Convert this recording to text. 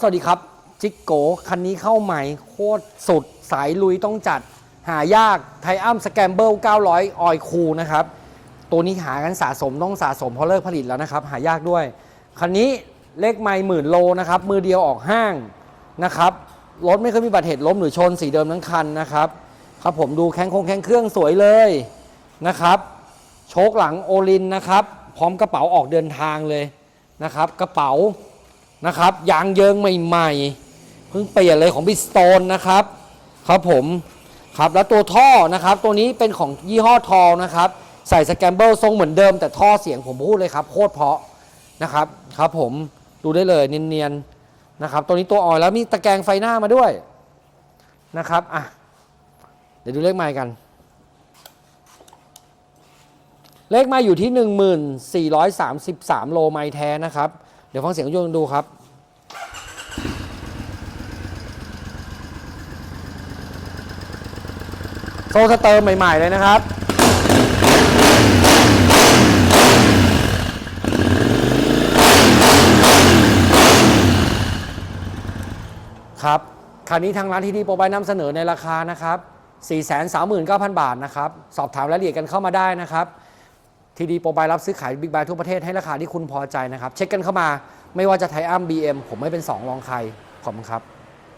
สวัสดีครับ จิกโกคันนี้เข้าใหม่โคตรสุดสายลุยต้องจัดหายากไทอัมสแกมเบิล900 ออยคูนะครับ ตัวนี้หากันสะสมต้องสะสมเพราะเลิกผลิตแล้วนะครับ หายากด้วย คันนี้เลขไม่หมื่นโลนะครับ มือเดียวออกห้างนะครับ รถไม่เคยมีบัตรเหตุล้มหรือชนสีเดิมทั้งคันนะครับ ครับผมดูแข้งคงแข้งเครื่องสวยเลยนะครับ โชคหลังโอลินนะครับ พร้อมกระเป๋าออกเดินทางเลยนะครับ กระเป๋า นะครับ ยางเยิงใหม่ๆ เพิ่งเปลี่ยนเลยของบิสโตนนะครับ ครับผม ครับแล้วตัวท่อนะครับ ตัวนี้เป็นของยี่ห้อทอนะครับ ใส่สแกมเบิลทรงเหมือนเดิม แต่ท่อเสียงผมพูดเลยครับ โคตรเพาะนะครับ ครับผม ดูได้เลยเนียนๆนะครับ ตัวนี้ตัวอ่อนแล้วมีตะแกรงไฟหน้ามาด้วยนะครับ อะ เดี๋ยวดูเลขไมล์กัน เลขไมาอยู่ที่ 1433 โลไมล์แท้นะครับ ดี๋ยวฟังเสียงยนดูครับโซ่สเตอร์ใหม่ ๆ เลยนะครับครับคันนี้ทางร้านที่ดีโปรไบนำเสนอในราคานะครับ 439,000 บาทนะครับ สอบถามรายละเอียดกันเข้ามาได้นะครับ ทีดีโปรไบรับซื้อขายบิ๊กไบทั่วประเทศให้ราคาที่คุณพอใจนะครับ เช็คกันเข้ามาไม่ว่าจะไทอัมบีเอ็มผมไม่เป็น 2 รองใครขอบคุณครับ